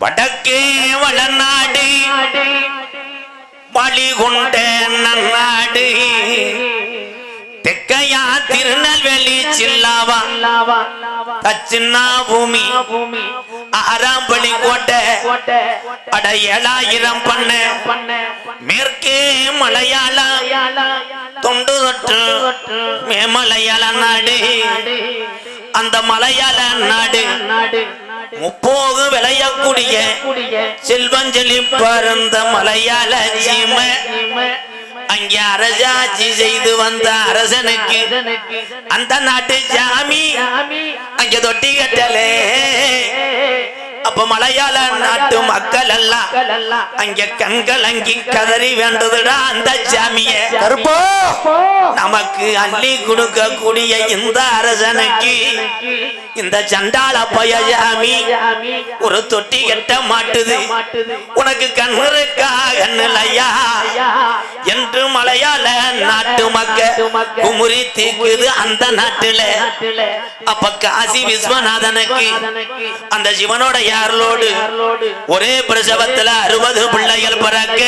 வடக்கே வளநாடு வழிகொண்ட நன்னாடு. தெக்கையா திருநெல்வேலி சில்லாவா தச்சின்னா பூமி ஆறாம்பளி கோட்டை அட ஏழாயிரம் பண்ண. மேற்கே மலையாள தொண்டு தொற்று மேமலையாள நாடு. அந்த மலையாள நாடு முப்போகு விளையக்கூடிய செல்வஞ்சலி பரந்த மலையாள சீமை. அங்கே அரசாட்சி செய்து வந்த அரசனுக்கு அந்த நாட்டு சாமி அங்க தொட்டி கட்டலே. அப்ப மலையாள நாட்டு மக்கள் எல்லாம் அங்க கண்கள் அங்கி கதறி வேண்டதுடா அந்த சாமிய நமக்கு அள்ளி கொடுக்கக்கூடிய இந்த அரசனுக்கு இந்த சண்டாள பய சாமி ஒரு தொட்டி கட்ட மாட்டுது. உனக்கு கண்ணு இருக்கா? கண்ணுலையா என்று மலையாள நாட்டு மக்க குமுறி தீக்குது அந்த நாட்டுல. அப்ப காசி விஸ்வநாதனுக்கு அந்த சிவனோட யாரோடு ஒரே பிரசவத்துல அறுபது பிள்ளைகள் பிறக்க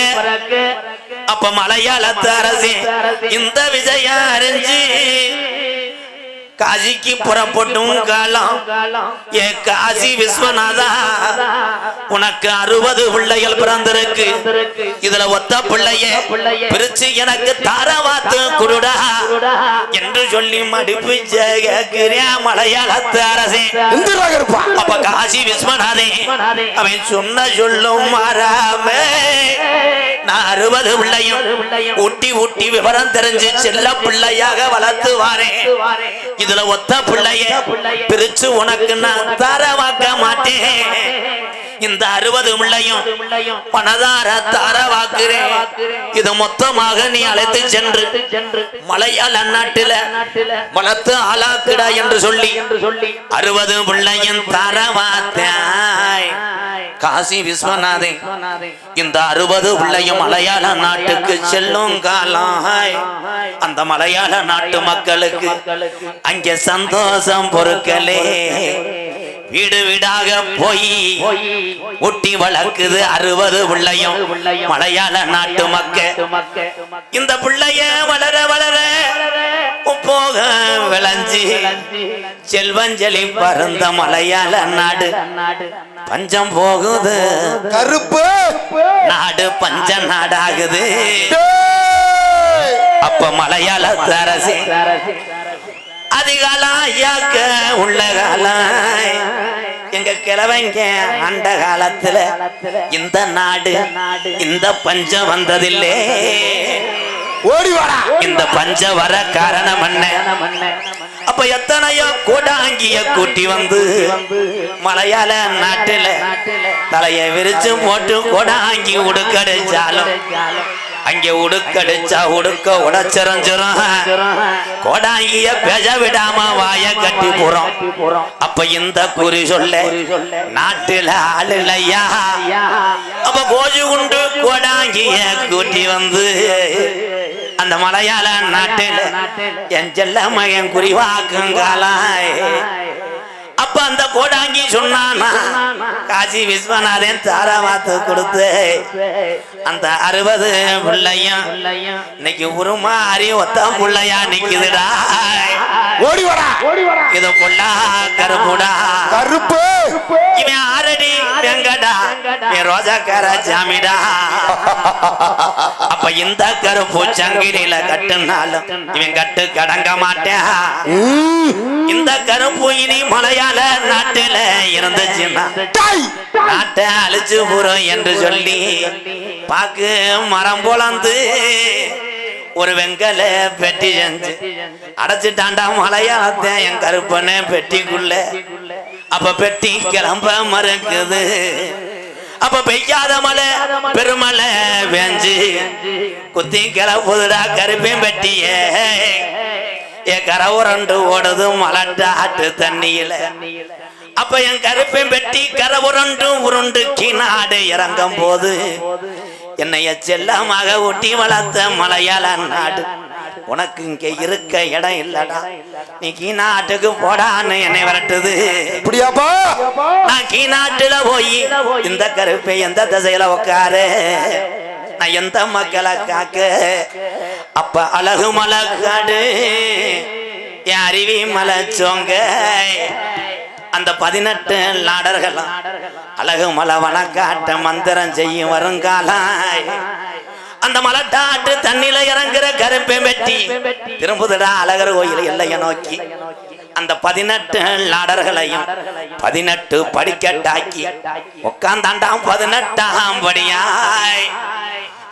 அப்ப மலையாளத்து அரசே இந்த விஜயம் அறிஞ்சு காசிக்கு புறப்பட்டும் காலம் ஏ காசி விஸ்வநாதா உனக்கு அறுபது பிள்ளைகள் பிறந்திருக்கு. இதுல ஒத்த பிள்ளைய பிரிச்சு எனக்கு தாரவாத்து குருடா என்று சொல்லி மடிப்பு கேட்கிறேன் மலையாளத்து அரசே. அப்ப காசி விஸ்வநாதே அவன் சொன்ன சொல்லும் மாறாம. நான் அறுபது பிள்ளையும் ஊட்டி ஊட்டி விவரம் தெரிஞ்சு செல்ல பிள்ளையாக வளர்த்து வாரேன் இதுல ஒத்த பிள்ளைய பிரிச்சு உனக்கு நான் தரவாக்க மாட்டேன். இந்த அறுபது பிள்ளையும் பணதார தரவாக்குறேன். இது மொத்தமாக நீ அழைத்து சென்று மலையாள நாட்டில வளர்த்து ஆளாக்குடா என்று சொல்லி அறுபது பிள்ளையின் தரவாத்தாய். காசி விஸ்வநாதே இந்த அறுபது பிள்ளையும் மலையாள நாட்டுக்கு செல்லும் காலாய். அந்த மலையாள நாட்டு மக்களுக்கு அங்கே சந்தோஷம் பொறுக்கலே. வீடு வீடாக போய் ஒட்டி வளர்க்குது அறுபது பிள்ளையும். மலையாள நாட்டு மக்க இந்த பிள்ளைய வளர வளர போக விளைஞ்சு செல்வஞ்சலி பறந்த மலையாள நாடு. பஞ்சம் போகுது. கருப்பு. நாடு பஞ்ச நாடாகுது. அப்ப மலையாளத்து அரசே. அதிகாலம் ஐயாக்க உள்ள காலம் எங்க கிழவங்க அந்த காலத்துல இந்த நாடு இந்த பஞ்சம் வந்ததில்லே. ஓடி வாடா. இந்த பஞ்ச வர காரணம் என்ன? அப்ப எத்தனையோ கூடாங்கிய கூட்டி வந்து மலையாள நாட்டுல தலைய விரிச்சு போட்டு கூடாங்கி உடுக்கடிச்சாலும் அங்கே உடுக்கடிச்சா உடுக்க உடச்சிரஞ்சிரும் கோடாங்கிய பெஜ விடாம வாய கட்டி போறோம். அப்ப இந்த குறி சொல்ல நாட்டுல ஆள் இல்லையா அப்ப கோஜு உண்டு கோடாங்கிய கூட்டி வந்து அந்த மலையாள நாட்டில் என் செல்ல மகன் குறிவாக்குங்காலாய் அப்ப அந்த கோடாங்கி சொன்னானா காசி விஸ்வநாதன் தாராவாத்து கொடுத்து அந்த அறுபது பிள்ளையும் இன்னைக்கு உருமாறி ஒத்த பிள்ளையா நிக்குதுடா. ஓடி வாடா. இது பொல்லா கருப்புடா. கருப்பு. இவன் ஆரடி வெங்கடா. என் ரோஜாக்கார ஜாமிடா. அப்ப இந்த கருப்பு சங்கிலியில கட்டுனாலும் இவன் கட்டு கடங்க மாட்டேன். இந்த கருப்பு இனி மலையாள நாட்டுல இருந்துச்சுன்னா. நாட்டை அழிச்சு போறோம் என்று சொல்லி பாக்கு மரம் போலந்து ஒரு வெங்கல பெட்டி செஞ்சு. அடைச்சிட்டாண்டா மலையாளத்தை என் கருப்பனை பெட்டிக்குள்ள. அப்ப பெட்டி கிளம்ப மறுக்குது. அப்ப பெய்யாத மலை பெருமலை வேஞ்சு குத்தி கிளப்புதுடா கருப்பையும் பெட்டியே. ஏ கரவு உரண்டு ஓடுது மலட்டாட்டு தண்ணியில. அப்ப என் கருப்பையும் வெட்டி கரை உருண்டு உருண்டு கீநாடு இறங்கும் போது என்னைய செல்லமாக ஊட்டி வளர்த்த மலையாள நாடு. உனக்கு இங்க இருக்க இடம் இல்லடா. நீ கீநாட்டுக்கு போடான்னு என்னை விரட்டுது. அப்படியாப்பா? நான் கீநாட்டுல போய் இந்த கருப்பை எந்த திசையில உட்காரு? நான் எந்த மக்களை காக்க? அப்ப அழகு மலக்காடு என் அருவி மலை சோங்க. அந்த பதினெட்டு நாடர்களும். அழகு மலவன காட்ட மந்திரம் செய்யும் வருங்காலாய். அந்த மலட்டாட்டு தண்ணில இறங்குற கருப்பை வெட்டி திரும்புதடா அழகர் கோயில் எல்லைய நோக்கி. அந்த பதினெட்டு நாடர்களையும் பதினெட்டு படிக்கட்டாக்கி. உட்காந்தாண்டாம் பதினெட்டாம் படியாய்.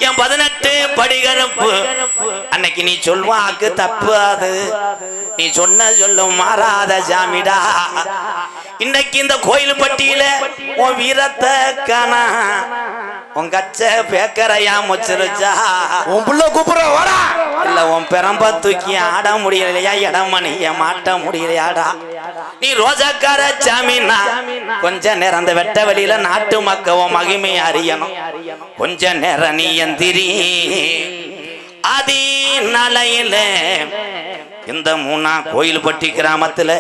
என் பதினெட்டு படிகரப்பு. அன்னைக்கு நீ சொல்வாக்கு தப்பு அது. நீ சொன்ன சொல்லும் மாறாத ஜாமிடா. இன்னைக்கு இந்த கோயில் பட்டியில உன் வீரத்தை காணா. உன் கச்ச பேக்கரையா முச்சிருச்சா. உன் புள்ள கூப்பிடுற வாடா. இல்ல உன் பெரம்ப தூக்கி ஆட முடியலையா இடம் மணிய மாட்ட முடியலையாடா. நீ ரோஜாக்கார சாமின்னா கொஞ்ச நேரம் அந்த வெட்ட வெளியில நாட்டு மக்கள் உன் மகிமையை அறியணும். கொஞ்ச நேரம் நீ எந்திரி ஆதி நலையில இந்த மூணா கோயில்பட்டி கிராமத்துல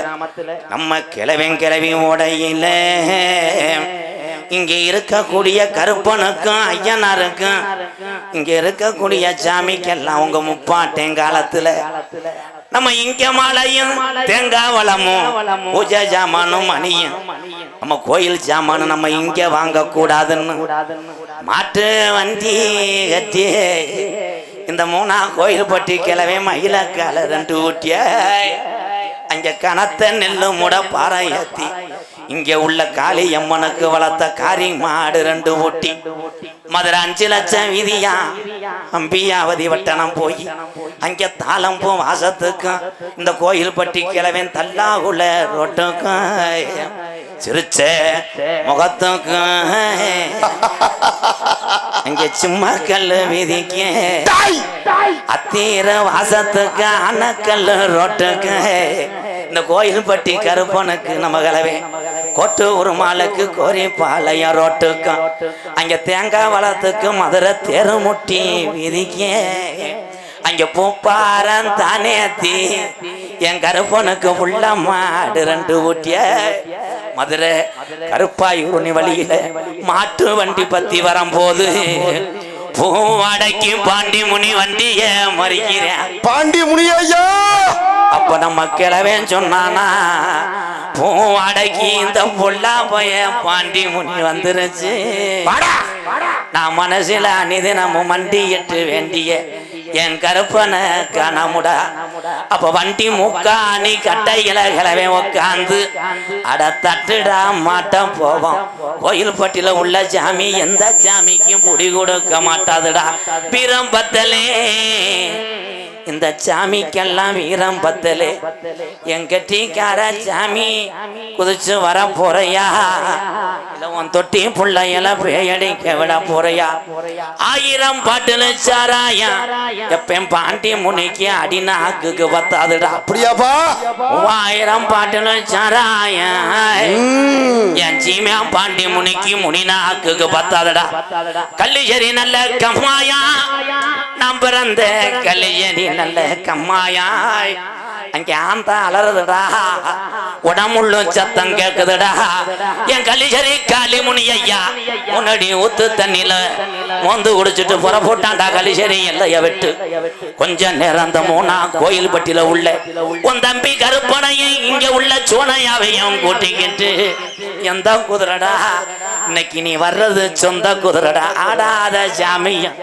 நம்ம கிழவன் கிழவி உடையில இங்க இருக்கக்கூடிய கருப்பனுக்கும் ஐயனாருக்கும் இங்க இருக்கக்கூடிய சாமிக்கெல்லாம் உங்க முப்பாட்டேன் காலத்துல நம்ம இங்க மாலையும் தேங்காய் வளமும். பூஜை ஜாமானும் மணியும் நம்ம கோயில் ஜாமானும் நம்ம இங்க வாங்க கூடாதுன்னு மாட்டு வண்டி கட்டி இந்த மூணா கோயில் பட்டி கிளவே மயிலக்கால ரெண்டு ஊட்டிய. அங்க கனத்த நெல்லு முட பாறை ஏத்தி. இங்க உள்ள காளி அம்மனுக்கு வளர்த்த காரி மாடு ரெண்டு ஊட்டி. மதுரை அஞ்சு லட்சம் வீதியா. அம்பியாவதி வட்டணம் போய். அங்க தாளம் போ வாசத்துக்கும் இந்த கோயில் பட்டி கிழவன் தல்லாகுல ரோட்டுக்கும். சிரிச்ச முகத்துக்கும். அங்க சும்மா கல்லு வீதிக்கு. அத்தீர வாசத்துக்கு அணக்கல்லு ரோட்டுக்கு இந்த கோயில் பட்டி கருப்பனுக்கு நம்ம கலவே கோட்டு உருமாலுக்கு கோரி பாளையம் ரோட்டுக்கும் அங்க தேங்காய் வளத்துக்கு மதுரை தெருமுட்டி விதிக்கே. அங்க பூப்பாரம் தானே தீ. என் கருப்பனுக்கு உள்ள மாடு ரெண்டு ஊட்டிய. மதுரை கருப்பாயூரணி வழியில மாட்டு வண்டி பத்தி வரும்போது பூவாடைக்கு பாண்டி முனி வண்டிய மறிக்கிறேன். பாண்டி முனியா அப்ப நம்ம கிழவன் சொன்னானா பூவாடைக்கு இந்த பொல்லா பைய பாண்டி முனி வந்துருச்சு. நான் மனசுல அனிதினமும் மண்டி எட்டு வேண்டிய என் கருப்பன கணமுடா. அப்ப வண்டி முக்காணி கட்டையில கிளவே உட்காந்து அட தட்டுடா மாட்டம் போவோம். கோயில்பட்டியில உள்ள சாமி எந்த சாமிக்கும் புடி கொடுக்க மாட்டாதுடா. பிரம்பத்தலே இந்த சாமிக்கெல்லாம் வீரம் பத்தலே. என் கெட்டிக்கார சாமி குதிச்சு வர போறையா? இல்ல உன் தொட்டி புள்ளையில பேயடிக்க விட போறையா? ஆயிரம் பாட்டுல சாராயா? எப்பயும் பாண்டி முனிக்கு அடிநாக்குக்கு பத்தாதுடா. அப்படியாப்பா? ஆயிரம் பாட்டுல சாராயா. என் சீமியா பாண்டி முனிக்கு முனிநாக்குக்கு பத்தாதுடா. கல்லியரி நல்ல கம்மாயா? நான் பிறந்த கல்லியரி நல்ல கம்மாயாய். அங்கே ஆந்தா அலறதுடா. உடம்புள்ளும் சத்தம் கேக்குதுடா. என் கல்லிசரி காளிமுனி ஐயா முன்னாடி ஊத்து தண்ணில மோந்து குடிச்சிட்டு புற போட்டான்டா கலிசரி எல்லைய விட்டு. கொஞ்ச நேரம் அந்த மூணா கோயில் பட்டியில உள்ள உன் தம்பி கருப்பனையும் இங்க உள்ள சோனையாவையும் கூட்டிக்கிட்டு எந்த குதிரடா? இன்னைக்கு நீ வர்றது சொந்த குதிரடா. ஆடாத ஜாமியம்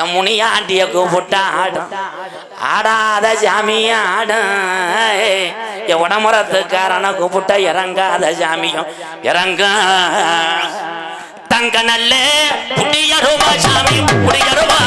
என் முனியாண்டிய கூப்பிட்டா ஆடும். ஆடாத ஜாமியா ஆடும். என் உடமுறத்துக்காரனை கூப்பிட்ட இறங்காத ஜாமியம் இறங்க. தங்க நல்ல புடியருவா சாமி புடியருவா